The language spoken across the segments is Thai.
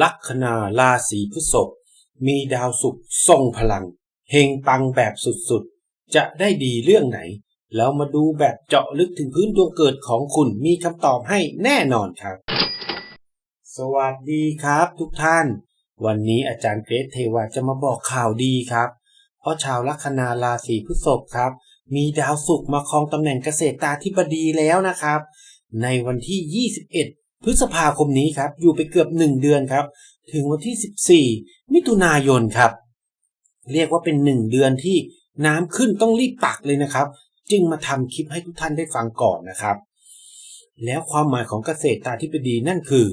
ลัคนาราศีพฤษภมีดาวศุกร์ทรงพลัง เฮงปังแบบสุดๆ จะได้ดีเรื่องไหน แล้วมาดูแบบเจาะลึกถึงพื้นดวงเกิดของคุณมีคำตอบให้แน่นอนครับ สวัสดีครับทุกท่าน วันนี้อาจารย์เกรซเทวาจะมาบอกข่าวดีครับ เพราะชาวลัคนาราศีพฤษภครับ มีดาวศุกร์มาครองตำแหน่งเกษตรตาธิบดีแล้วนะครับ ในวันที่ 21 พฤษภาคมนี้ครับ อยู่ไปเกือบ 1 เดือนครับ ถึงวันที่ 14 มิถุนายนครับ เรียกว่าเป็น 1 เดือนที่น้ำขึ้นต้องรีบตักเลยนะครับ จึงมาทำคลิปให้ทุกท่านได้ฟังก่อนนะครับ แล้วความหมายของเกษตรตาธิบดีนั่นคือ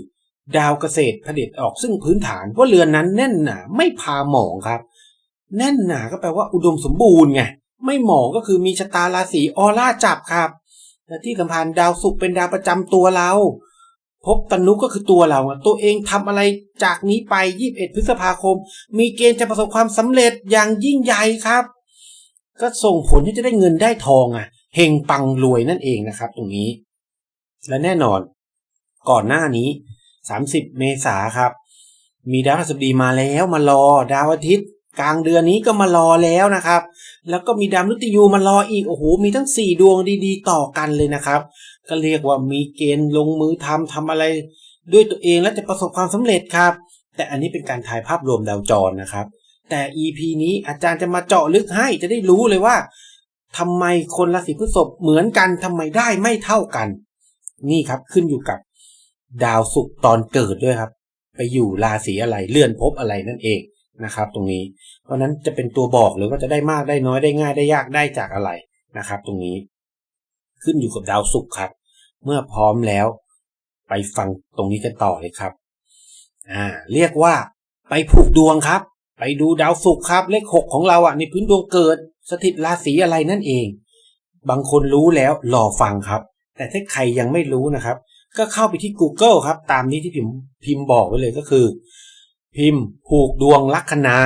ดาวเกษตรเผด็จออกซึ่งพื้นฐานว่าเรือนนั้นแน่นหนาไม่พาหมองครับ แน่นหนาก็แปลว่าอุดมสมบูรณ์ไงไม่หมองก็คือมีชะตาราศีออร่าจับครับและที่สำคัญดาวศุกร์เป็นดาวประจำตัวเรา พบตนุก็คือตัวเราอะตัวเองทำอะไรจากนี้ไป 21 พฤษภาคม มีเกณฑ์จะประสบความสำเร็จอย่างยิ่งใหญ่ครับ ก็ส่งผลที่จะได้เงินได้ทองอะเฮงปังรวยนั่นเองนะครับ ตรงนี้ และแน่นอน ก่อนหน้านี้ 30 เมษาครับ มีดาวพฤหัสบดีมาแล้วมารอ ดาวอาทิตย์ กลางเดือนนี้ก็มารอแล้วนะครับ แล้วก็มีดาวมฤตยูมารออีกโอ้โหมีทั้ง 4 ดวงดีๆ ต่อกันเลยนะครับ ก็เรียกว่ามีเกณฑ์ลงมือทำทำอะไร ด้วยตัวเองและจะประสบความสำเร็จครับ แต่อันนี้เป็นการถ่ายภาพรวมดาวจรนะครับ แต่ EP นี้อาจารย์จะมาเจาะลึกให้จะได้รู้เลยว่าทำไมคนราศีพฤษภเหมือนกันทำไมได้ไม่เท่ากัน นี่ครับขึ้นอยู่กับดาวศุกร์ตอนเกิดด้วยครับ ไปอยู่ราศีอะไรเลื่อนภพอะไรนั่นเองนะครับ ตรงนี้ เพราะนั้นจะเป็นตัวบอกเลยว่าจะได้มากได้น้อยได้ง่ายได้ยากได้จากอะไรนะครับ ตรงนี้ ขึ้นอยู่กับดาวศุกร์ครับ เมื่อพร้อมแล้ว ไปฟังตรงนี้กันต่อเลยครับ อ่า เรียกว่า ไปผูกดวงครับ ไปดูดาวศุกร์ครับ เลขหกของเราอะในพื้นดวงเกิด สถิตราศีอะไรนั่นเอง บางคนรู้แล้วรอฟังครับ แต่ถ้าใครยังไม่รู้นะครับ ก็เข้าไปที่ Google ครับ ตามนี้ที่พิมพ์พิมพ์บอกไว้เลยก็คือ พิมพ์ผูกดวงลัคนา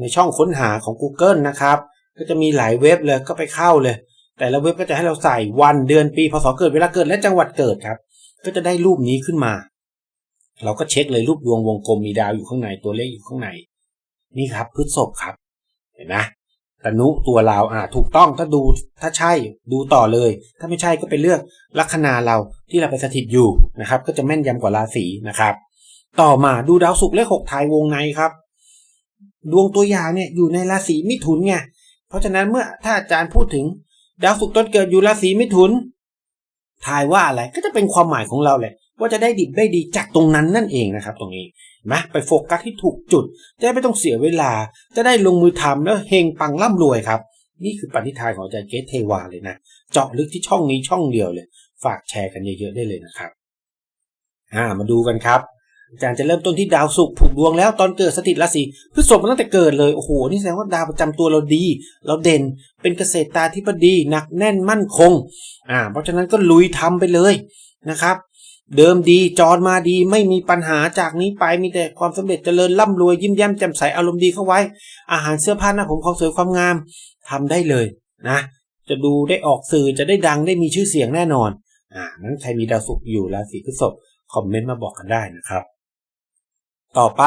ในช่องค้นหาของ Google นะครับ ก็จะมีหลายเว็บเลยก็ไปเข้าเลย แต่ละเว็บก็จะให้เราใส่วันเดือนปีพศเกิดเวลาเกิดและจังหวัดเกิดครับ ก็จะได้รูปนี้ขึ้นมา เราก็เช็คเลยรูปดวงวงกลมมีดาวอยู่ข้างในตัวเลขอยู่ข้างใน นี่ครับพฤษภครับ เห็นไหมตนุตัวเราอ่าถูกต้องถ้าดูถ้าใช่ดูต่อเลย ถ้าไม่ใช่ก็ไปเลือกลัคนาเราที่เราไปสถิตอยู่นะครับ ก็จะแม่นยำกว่าราศีนะครับ ต่อมาดูดาวศุกร์เลขหกทายวงในครับ ดวงตัวอย่างเนี่ยอยู่ในราศีมิถุนไงเพราะฉะนั้นเมื่อถ้าอาจารย์พูดถึง ดาวศุกร์ต้นเกิดอยู่ราศีมิถุนทายว่าอะไรก็จะเป็นความหมายของเราแหละ ว่าจะได้ดิบได้ดีจากตรงนั้นนั่นเองนะครับ ตรงนี้นะไปโฟกัสที่ถูกจุด จะได้ไม่ต้องเสียเวลา จะได้ลงมือทำแล้วเฮงปังร่ำรวยครับ นี่คือปณิธานของอาจารย์เกตเทวาเลยนะ เจาะลึกที่ช่องนี้ช่องเดียวเลย ฝากแชร์กันเยอะๆได้เลยนะครับอ่ามาดูกันครับ อาจารย์จะเริ่มต้นที่ดาวศุกร์ผูกดวงแล้วตอนเกิดสถิตราศีพฤษภมาตั้งแต่เกิดเลย โอ้โห นี่แสดงว่าดาวประจำตัวเราดี เราเด่นเป็นเกษตรตาธิบดีหนักแน่นมั่นคงอ่าเพราะฉะนั้นก็ลุยทำไปเลยนะครับ เดิมดีจรมาดีไม่มีปัญหาจากนี้ไปมีแต่ความสำเร็จเจริญร่ำรวยยิ้มแย้มแจ่มใสอารมณ์ดีเข้าไว้ อาหารเสื้อผ้าหน้าผมความสวยความงามทำได้เลยนะ จะดูได้ออกสื่อจะได้ดังได้มีชื่อเสียงแน่นอนอ่านั้นใครมีดาวศุกร์อยู่ราศีพฤษภคอมเมนต์มาบอกกันได้นะครับ ต่อไป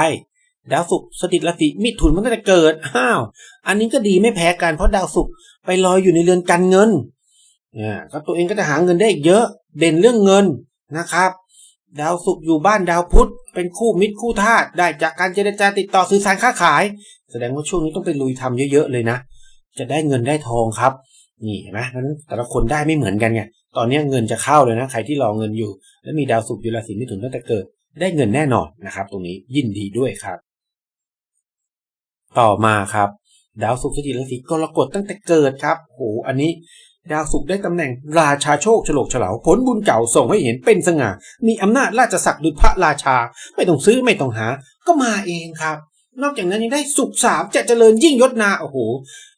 ดาวศุกร์สถิตราศีมิถุนมันก็จะเกิดอ้าวอันนี้ก็ดีไม่แพ้กันเพราะดาวศุกร์ไปลอยอยู่ในเรือนการเงินเนี่ยก็ตัวเองก็จะหาเงินได้อีกเยอะเด่นเรื่องเงินนะครับ ดาวศุกร์อยู่บ้านดาวพุธเป็นคู่มิตรคู่ธาตุได้จากการเจรจาติดต่อสื่อสารค้าขาย แสดงว่าช่วงนี้ต้องไปลุยทำเยอะๆเลยนะ จะได้เงินได้ทองครับ นี่เห็นไหมนั้นแต่ละคนได้ไม่เหมือนกันไงตอนนี้เงินจะเข้าเลยนะใครที่รอเงินอยู่ แล้วมีดาวศุกร์อยู่ราศีมิถุนตั้งแต่เกิด ได้เงินแน่นอนนะครับ ตรงนี้ยินดีด้วยครับ ต่อมาครับ ดาวศุกร์สถิตราศีกรกฎตั้งแต่เกิดครับโหอันนี้ ดาวศุกร์ได้ตำแหน่งราชาโชคฉลกฉลาวผลบุญเก่าส่งให้เห็นเป็นสง่า มีอำนาจราชศักดิ์ดุจพระราชา ไม่ต้องซื้อไม่ต้องหา ก็มาเองครับ นอกจากนั้นยังได้สุขสามจะเจริญยิ่งยศนาโอ้โห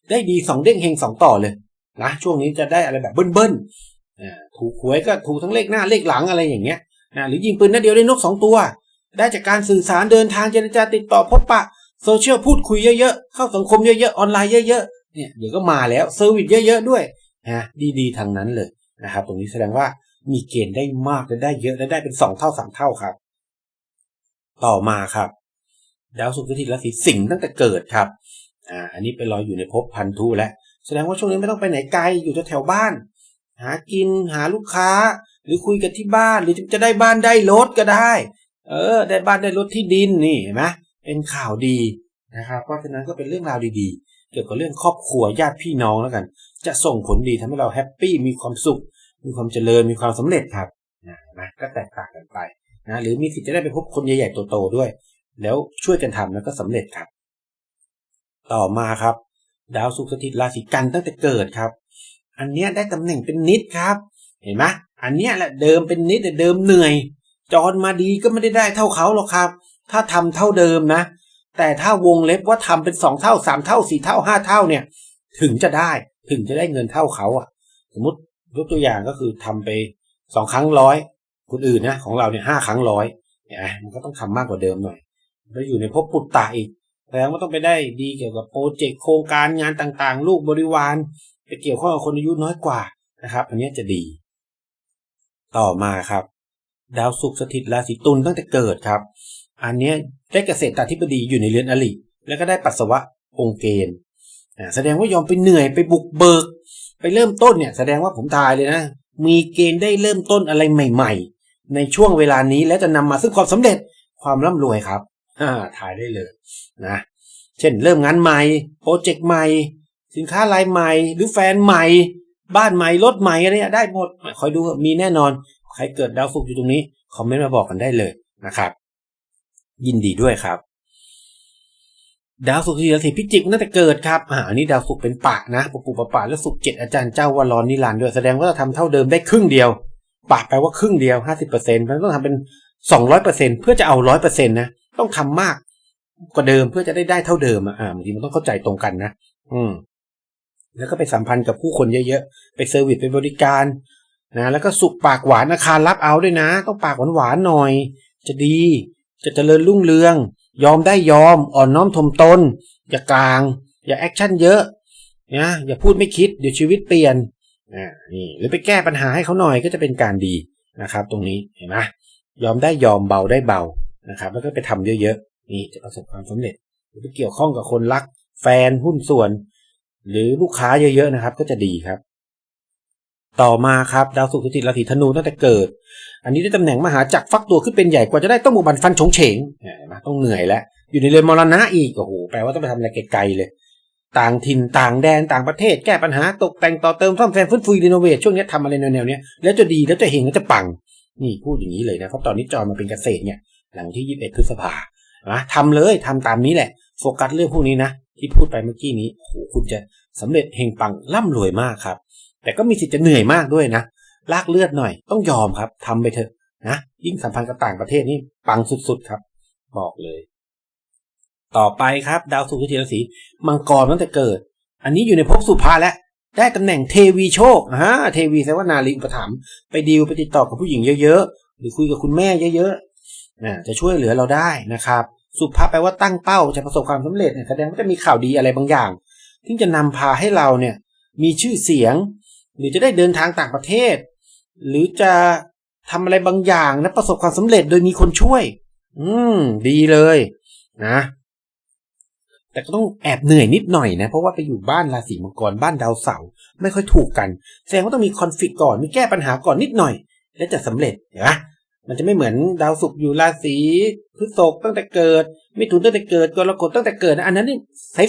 ได้ดีสองเด้งเฮงสองต่อเลยนะช่วงนี้จะได้อะไรแบบเบิ้ลๆอ่าถูกหวยก็ถูกทั้งเลขหน้าเลขหลังอะไรอย่างเงี้ย นะหรือยิงปืนนัดเดียวได้นกสองตัว ได้จากการสื่อสารเดินทางเจรจาติดต่อพบปะโซเชียลพูดคุยเยอะๆ เข้าสังคมเยอะๆ ออนไลน์เยอะๆ เนี่ยเดี๋ยวก็มาแล้วเซอร์วิสเยอะๆ ด้วยนะดีๆทางนั้นเลยนะครับตรงนี้แสดงว่ามีเกณฑ์ได้มากและได้เยอะและได้เป็นสองเท่าสามเท่าครับ ต่อมาครับ ดาวศุกร์สถิตราศีสิงห์ตั้งแต่เกิดครับอ่าอันนี้ไปลอยอยู่ในภพพันธุแล้วแสดงว่าช่วงนี้ไม่ต้องไปไหนไกลอยู่แถวๆบ้าน หากินหาลูกค้า หรือคุยกันที่บ้านหรือจะได้บ้านได้รถก็ได้ เออ ได้บ้านได้รถที่ดินนี่เห็นไหมเป็นข่าวดีนะครับเพราะฉะนั้นก็เป็นเรื่องราวดีๆ เกี่ยวกับเรื่องครอบครัวญาติพี่น้องแล้วกัน จะส่งผลดีทำให้เราแฮปปี้มีความสุข มีความเจริญมีความสำเร็จครับนะนะก็แตกต่างกันไปนะหรือมีสิทธิ์จะได้ไปพบคนใหญ่ๆโตๆด้วย แล้วช่วยกันทำแล้วก็สำเร็จครับ ต่อมาครับ ดาวศุกร์สถิตราศีกันตั้งแต่เกิดครับ อันเนี้ยได้ตำแหน่งเป็นนิดครับ เห็นไหม อันเนี้ยแหละเดิมเป็นนิดแต่เดิมเหนื่อยจรมาดีก็ไม่ได้ได้เท่าเขาหรอกครับ ถ้าทำเท่าเดิมนะ แต่ถ้าวงเล็บว่าทำเป็นสองเท่าสามเท่าสี่เท่าห้าเท่าเนี่ย ถึงจะได้ถึงจะได้เงินเท่าเขาอะ สมมติยกตัวอย่างก็คือทำไปสองครั้งร้อยคนอื่นนะของเราเนี่ยห้าครั้งร้อยเนี่ยมันก็ต้องทำมากกว่าเดิมหน่อยแล้วอยู่ในภพปุตตะอีกแสดงว่าต้องไปได้ดีเกี่ยวกับโปรเจกต์โครงการงานต่างๆ ลูกบริวารไปเกี่ยวข้องกับคนอายุน้อยกว่านะครับ อันนี้จะดี ต่อมาครับ ดาวศุกร์สถิตราศีตุลตั้งแต่เกิดครับ อันนี้ได้เกษตรธิบดีอยู่ในเรือนอลิแล้วก็ได้ปัสสาวะองค์เกณฑ์อ่าแสดงว่ายอมไปเหนื่อยไปบุกเบิก ไปเริ่มต้นเนี่ยแสดงว่าผมทายเลยนะ มีเกณฑ์ได้เริ่มต้นอะไรใหม่ ๆ ในช่วงเวลานี้และจะนำมาซึ่งความสำเร็จความร่ำรวยครับอ่าทายได้เลยนะ เช่นเริ่มงานใหม่ โปรเจกต์ใหม่ สินค้ารายใหม่ หรือแฟนใหม่ บ้านใหม่รถใหม่อะไรเนี่ยได้หมดคอยดูมีแน่นอน ใครเกิดดาวศุกร์อยู่ตรงนี้คอมเมนต์มาบอกกันได้เลยนะครับ ยินดีด้วยครับ ดาวศุกร์ที่ราศีพิจิกตั้งแต่เกิดครับอ่าอันนี้ดาวศุกร์เป็นปะนะปุปุปะปะแล้วศุกร์เจ็ดอาจารย์เจ้าวารอนนิรันดร์ด้วยแสดงว่าเราทำเท่าเดิมได้ครึ่งเดียวปะแปลว่าครึ่งเดียวห้าสิบเปอร์เซ็นต์มันต้องทำเป็นสองร้อยเปอร์เซ็นเพื่อจะเอาร้อยเปอร์เซ็นต์นะต้องทำมากกว่าเดิมเพื่อจะได้ได้เท่าเดิมอะอ่าบางทีมันต้องเข้าใจตรงกันนะ อืม แล้วก็ไปสัมพันธ์กับผู้คนเยอะๆ ไปเซอร์วิสไปบริการนะแล้วก็สุกปากหวานอาคารรับเอาด้วยนะ ต้องปากหวานๆหน่อย จะดี จะเจริญรุ่งเรือง ยอมได้ยอม อ่อนน้อมถ่อมตน อย่ากลาง อย่าแอคชั่นเยอะนะอย่าพูดไม่คิดเดี๋ยวชีวิตเปลี่ยนอ่านี่หรือไปแก้ปัญหาให้เขาหน่อยก็จะเป็นการดีนะครับ ตรงนี้เห็นไหมยอมได้ยอมเบาได้เบานะครับ แล้วก็ไปทำเยอะๆนี่จะประสบความสำเร็จหรือไปเกี่ยวข้องกับคนรัก แฟนหุ้นส่วน หรือลูกค้าเยอะๆนะครับ ก็จะดีครับ ต่อมาครับดาวศุกร์สถิตราศีธนูตั้งแต่เกิด อันนี้ได้ตำแหน่งมหาจักรฟักตัวขึ้นเป็นใหญ่กว่าจะได้ต้องบุบันฟันฉงเฉงเนี่ยเห็นไหมต้องเหนื่อยแล้วอยู่ในเรือนมรณะอีกโอ้โหแปลว่าต้องไปทำอะไรไกลๆเลย ต่างถิ่นต่างแดนต่างประเทศแก้ปัญหาตกแต่งต่อเติมซ่อมแซมฟื้นฟูรีโนเวทช่วงนี้ทำอะไรแนวๆนี้แล้วจะดีแล้วจะเฮงแล้วจะปัง นี่พูดอย่างนี้เลยนะเพราะตอนนี้จอมาเป็นเกษตรเนี่ยหลังที่ 21 พฤษภานะทำเลยทำตามนี้แหละ โฟกัสเรื่องพวกนี้นะ ที่พูดไปเมื่อกี้นี้โหคุณจะสำเร็จเฮงปังร่ำรวยมากครับ แต่ก็มีสิทธิ์จะเหนื่อยมากด้วยนะ ลากเลือดหน่อยต้องยอมครับทำไปเถอะนะยิ่งสัมพันธ์กับต่างประเทศนี่ปังสุดๆครับ บอกเลย ต่อไปครับ ดาวสุขเทียรศีมังกรตั้งแต่เกิด อันนี้อยู่ในภพสุภาแล้วได้ตำแหน่งเทวีโชคอ่าเทวีแปลว่านาลีอุปถัมภ์ไปดีลไปติดต่อกับผู้หญิงเยอะๆหรือคุยกับคุณแม่เยอะๆนะจะช่วยเหลือเราได้นะครับ สุภาพแปลว่าตั้งเป้าจะประสบความสำเร็จเนี่ยแสดงว่าจะมีข่าวดีอะไรบางอย่างที่จะนำพาให้เราเนี่ยมีชื่อเสียง หรือจะได้เดินทางต่างประเทศ หรือจะทำอะไรบางอย่างและประสบความสำเร็จโดยมีคนช่วย อืม ดีเลยนะแต่ก็ต้องแอบเหนื่อยนิดหน่อยนะ เพราะว่าไปอยู่บ้านราศีมังกรบ้านดาวเสาร์ไม่ค่อยถูกกัน แสดงว่าต้องมีคอนฟ lict ก่อนมีแก้ปัญหาก่อนนิดหน่อย แล้วจะสำเร็จเห็นไหม มันจะไม่เหมือนดาวศุกร์อยู่ราศีพฤษภตั้งแต่เกิดมิถุนตั้งแต่เกิดกรกฎตั้งแต่เกิดนะอันนั้นนี่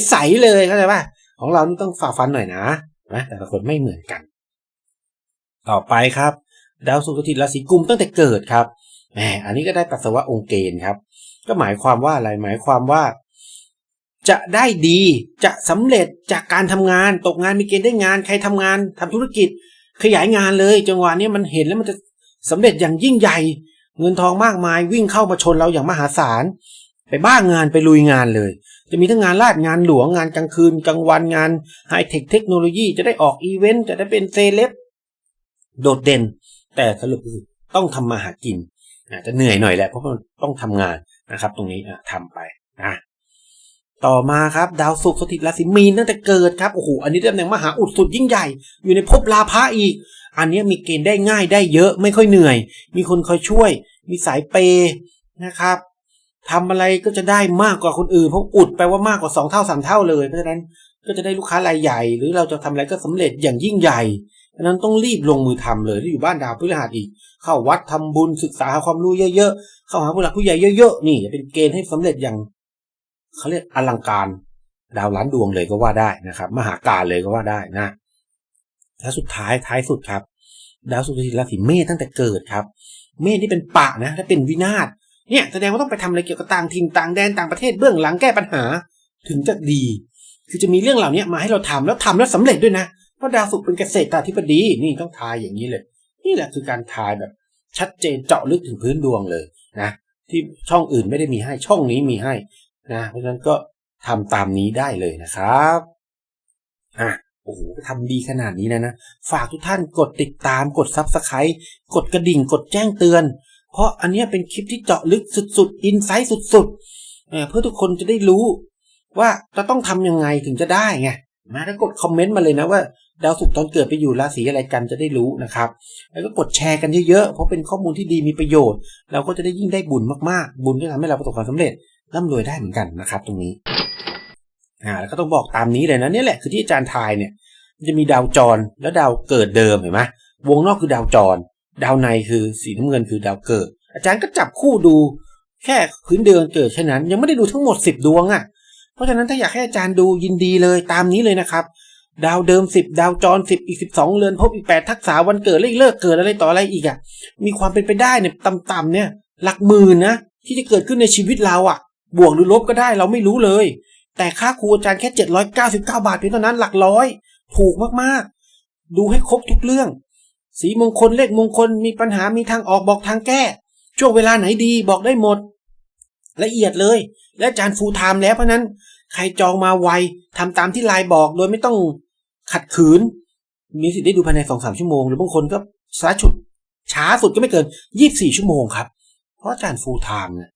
ใสๆเลยเข้าใจป่ะของเรานี่ต้องฝ่าฟันหน่อยนะนะแต่ละคนไม่เหมือนกัน ต่อไปครับ ดาวศุกร์สถิตราศีกุมตั้งแต่เกิดครับแหมอันนี้ก็ได้ปัสสาวะองค์เกณฑ์ครับ ก็หมายความว่าอะไรหมายความว่า จะได้ดีจะสำเร็จจากการทำงานตกงานมีเกณฑ์ได้งานใครทำงานทำธุรกิจขยายงานเลย จังหวะนี้มันเห็นแล้วมันจะ สำเร็จอย่างยิ่งใหญ่ เงินทองมากมายวิ่งเข้ามาชนเราอย่างมหาศาล ไปบ้างงานไปลุยงานเลย จะมีทั้งงานลาดงานหลวงงานกลางคืนกลางวันงานไฮเทคเทคโนโลยีจะได้ออกอีเวนต์จะได้เป็นเซเลบโดดเด่น แต่สรุปคือต้องทำมาหากินอาจจะเหนื่อยหน่อยแหละเพราะมันต้องทำงานนะครับ ตรงนี้อะทำไปนะ ต่อมาครับดาวศุกร์สถิตราศีมีนตั้งแต่เกิดครับโอ้โหอันนี้ตำแหน่งมหาอุดสุดยิ่งใหญ่ อยู่ในภพลาภะอีก อันนี้มีเกณฑ์ได้ง่ายได้เยอะไม่ค่อยเหนื่อย มีคนคอยช่วย มีสายเปย์นะครับทำอะไรก็จะได้มากกว่าคนอื่นเพราะอุดแปลว่ามากกว่าสองเท่าสามเท่าเลยเพราะฉะนั้นก็จะได้ลูกค้ารายใหญ่ หรือเราจะทำอะไรก็สำเร็จอย่างยิ่งใหญ่เพราะฉะนั้นต้องรีบลงมือทำเลยที่อยู่บ้านดาวพฤหัสอีก เข้าวัดทำบุญศึกษาหาความรู้เยอะๆเข้าหาผู้หลักผู้ใหญ่เยอะๆนี่จะเป็นเกณฑ์ให้สำเร็จอย่าง เขาเรียกอลังการดาวล้านดวงเลยก็ว่าได้นะครับ มหาการเลยก็ว่าได้นะและสุดท้ายท้ายสุดครับ ดาวสุริราศีเมษตั้งแต่เกิดครับ เมษที่เป็นปะนะและเป็นวินาศเนี่ยแสดงว่าต้องไปทำอะไรเกี่ยวกับต่างถิ่นต่างแดนต่างประเทศเบื้องหลังแก้ปัญหาถึงจะดี คือจะมีเรื่องเหล่านี้มาให้เราทำแล้วทำแล้วสำเร็จด้วยนะเพราะดาวศุกร์เป็นเกษตรตาธิบดีนี่ต้องทายอย่างนี้เลย นี่แหละคือการทายแบบชัดเจนเจาะลึกถึงพื้นดวงเลยนะที่ช่องอื่นไม่ได้มีให้ช่องนี้มีให้ นะเพราะฉะนั้นก็ทำตามนี้ได้เลยนะครับอะโอ้โหทำดีขนาดนี้นะนะ ฝากทุกท่านกดติดตามกดซับสไครต์กดกระดิ่งกดแจ้งเตือน เพราะอันนี้เป็นคลิปที่เจาะลึกสุดๆอินไซต์สุดๆเอ่อเพื่อทุกคนจะได้รู้ว่าจะต้องทำยังไงถึงจะได้ไงมาแล้วกดคอมเมนต์มาเลยนะว่าดาวศุกร์ตอนเกิดไปอยู่ราศีอะไรกันจะได้รู้นะครับ แล้วก็กดแชร์กันเยอะๆ เพราะเป็นข้อมูลที่ดีมีประโยชน์ เราก็จะได้ยิ่งได้บุญมากๆ บุญที่ทำให้เราประสบความสำเร็จ ร่ำรวยได้เหมือนกันนะครับ ตรงนี้อ่าแล้วก็ต้องบอกตามนี้เลยนะเนี่ยแหละคือที่อาจารย์ทายเนี่ยมันจะมีดาวจรแล้วดาวเกิดเดิมเห็นไหมวงนอกคือดาวจร ดาวในคือสีน้ำเงินคือดาวเกิด อาจารย์ก็จับคู่ดูแค่พื้นเดือนเกิดแค่นั้น ยังไม่ได้ดูทั้งหมดสิบดวงอะ่ะ เพราะฉะนั้นถ้าอยากให้อาจารย์ดูยินดีเลยตามนี้เลยนะครับ ดาวเดิมสิบดาวจรสิบอีกสิบสองเรือนพบอีกแปดทักษะวันเกิดเลขเลิกเกิดอะไรต่ออะไรอีกอะ่ะมีความเป็นไปได้เนี่ยต่ำๆเนี่ยหลักหมื่นนะที่จะเกิดขึ้นในชีวิตเราอะ่ะ บวกหรือลบก็ได้เราไม่รู้เลย แต่ค่าครูอาจารย์แค่เจ็ดร้อยเก้าสิบเก้าบาทเพียงเท่านั้นหลักร้อย ถูกมากๆ ดูให้ครบทุกเรื่อง สีมงคลเลขมงคลมีปัญหามีทางออกบอกทางแก้ ช่วงเวลาไหนดีบอกได้หมด ละเอียดเลย และอาจารย์ฟูลไทม์แล้วเพราะนั้น ใครจองมาไวทำตามที่ไลน์บอกโดยไม่ต้องขัดขืน มีสิทธิ์ได้ดูภายในสองสามชั่วโมง หรือบางคนก็ช้าชุดช้าสุดก็ไม่เกินยี่บสี่ชั่วโมงครับ เพราะอาจารย์ฟูลไทม์เนี่ย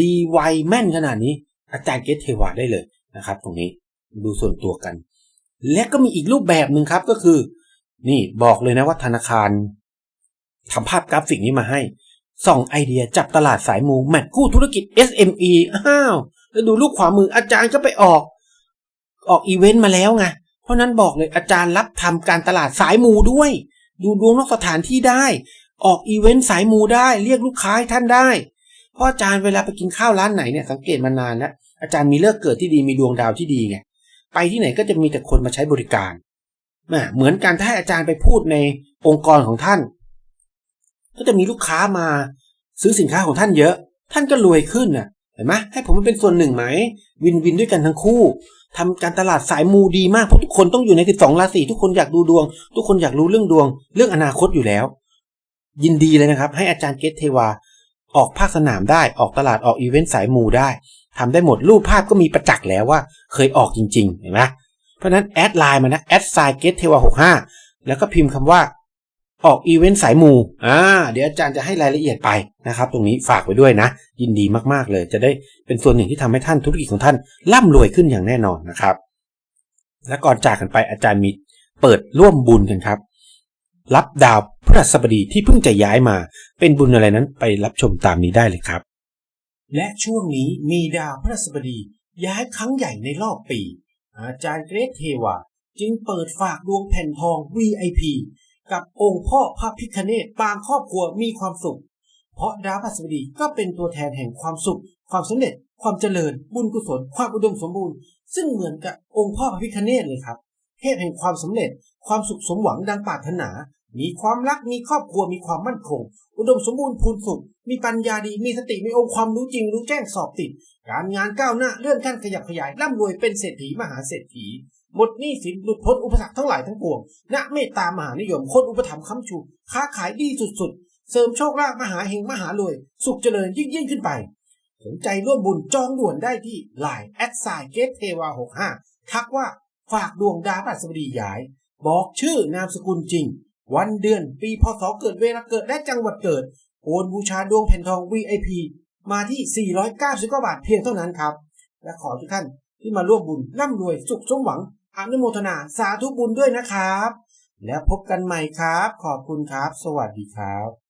ดีไวแม่นขนาดนี้ อาจารย์เกตเทวาได้เลยนะครับ ตรงนี้ดูส่วนตัวกัน และก็มีอีกรูปแบบหนึ่งครับก็คือ นี่บอกเลยนะว่าธนาคารทำภาพกราฟิกนี้มาให้ส่องไอเดียจับตลาดสายมูแมทคู่ธุรกิจ SME อ้าว แล้วดูลูกขวามืออาจารย์ก็ไปออก ออกอีเวนต์มาแล้วไง เพราะนั้นบอกเลยอาจารย์รับทำการตลาดสายมูด้วย ดูดวงนอกสถานที่ได้ ออกอีเวนต์สายมูได้ เรียกลูกค้าให้ท่านได้ เพราะอาจารย์เวลาไปกินข้าวร้านไหนเนี่ยสังเกตมานานแล้วอาจารย์มีเลิกเกิดที่ดีมีดวงดาวที่ดีไงไปที่ไหนก็จะมีแต่คนมาใช้บริการเหมือนการถ้าอาจารย์ไปพูดในองค์กรของท่าน ก็จะมีลูกค้ามาซื้อสินค้าของท่านเยอะ ท่านก็รวยขึ้นน่ะเห็นไหมให้ผมมันเป็นส่วนหนึ่งไหม วินวินด้วยกันทั้งคู่ทำการตลาดสายมูดีมากเพราะทุกคนต้องอยู่ในสิบสองราศีทุกคนอยากดูดวง ทุกคนอยากรู้เรื่องดวง เรื่องอนาคตอยู่แล้ว ยินดีเลยนะครับ ให้อาจารย์เกตเทวา ออกภาคสนามได้ออกตลาดออกอีเวนต์สายมูได้ทำได้หมดรูปภาพก็มีประจักษ์แล้วว่าเคยออกจริงๆเห็นไหมเพราะนั้นแอดไลน์มานะแอดไซเกตเทวาหกห้าแล้วก็พิมพ์คำว่าออกอีเวนต์สายมูอ่าเดี๋ยวอาจารย์จะให้รายละเอียดไปนะครับ ตรงนี้ฝากไว้ด้วยนะ ยินดีมากๆเลย จะได้เป็นส่วนหนึ่งที่ทำให้ท่านธุรกิจของท่านร่ำรวยขึ้นอย่างแน่นอนนะครับ และก่อนจากกันไปอาจารย์มีเปิดร่วมบุญกันครับ รับดาว ฤหัสบดีที่เพิ่งจะย้ายมา เป็นบุญอะไรนั้นไปรับชมตามนี้ได้เลยครับ และช่วงนี้มีดาวพฤหัสบดีย้ายครั้งใหญ่ในรอบปี อาจารย์เกรทเทวาจึงเปิดฝากดวงแผ่นทอง VIP กับองค์พ่อพระพิคเนตปางครอบครัวมีความสุข เพราะดาวพฤหัสบดีก็เป็นตัวแทนแห่งความสุข ความสำเร็จ ความเจริญ บุญกุศล ความอุดมสมบูรณ์ ซึ่งเหมือนกับองค์พ่อพระพิคเนตเลยครับ เทพแห่งความสำเร็จ ความสุขสมหวังดังปรารถนา มีความรักมีครอบครัวมีความมั่นคง อุดมสมบูรณ์พูนสุขมีปัญญาดีมีสติมีองค์ความรู้จริงรู้แจ้งสอบติด การงานก้าวหน้าเลื่อนขั้นขยับขยายร่ำรวยเป็นเศรษฐีมหาเศรษฐีหมดหนี้สินหลุดพ้นอุปสรรคทั้งหลายทั้งปวงณเมตตามหานิยมคนอุปถัมภ์ค้ำชู ค้าขายดีสุดๆ เสริมโชคลาภมหาเฮงมหารวย สุขเจริญยิ่งยิ่งขึ้นไป สนใจร่วมบุญจองด่วนได้ที่ Line แอดไซเกตเทวา65ทักว่าฝากดวงดาวพฤหัสบดีย้าย บอกชื่อนามสกุลจริง วันเดือนปีพศเกิดเวลาเกิดและจังหวัดเกิด โอนบูชาดวงแผ่นทอง VIP มาที่ 499บาทเพียงเท่านั้นครับ และขอทุกท่านที่มาร่วมบุญร่ำรวยสุขสมหวังอนุโมทนาสาธุบุญด้วยนะครับ แล้วพบกันใหม่ครับ ขอบคุณครับ สวัสดีครับ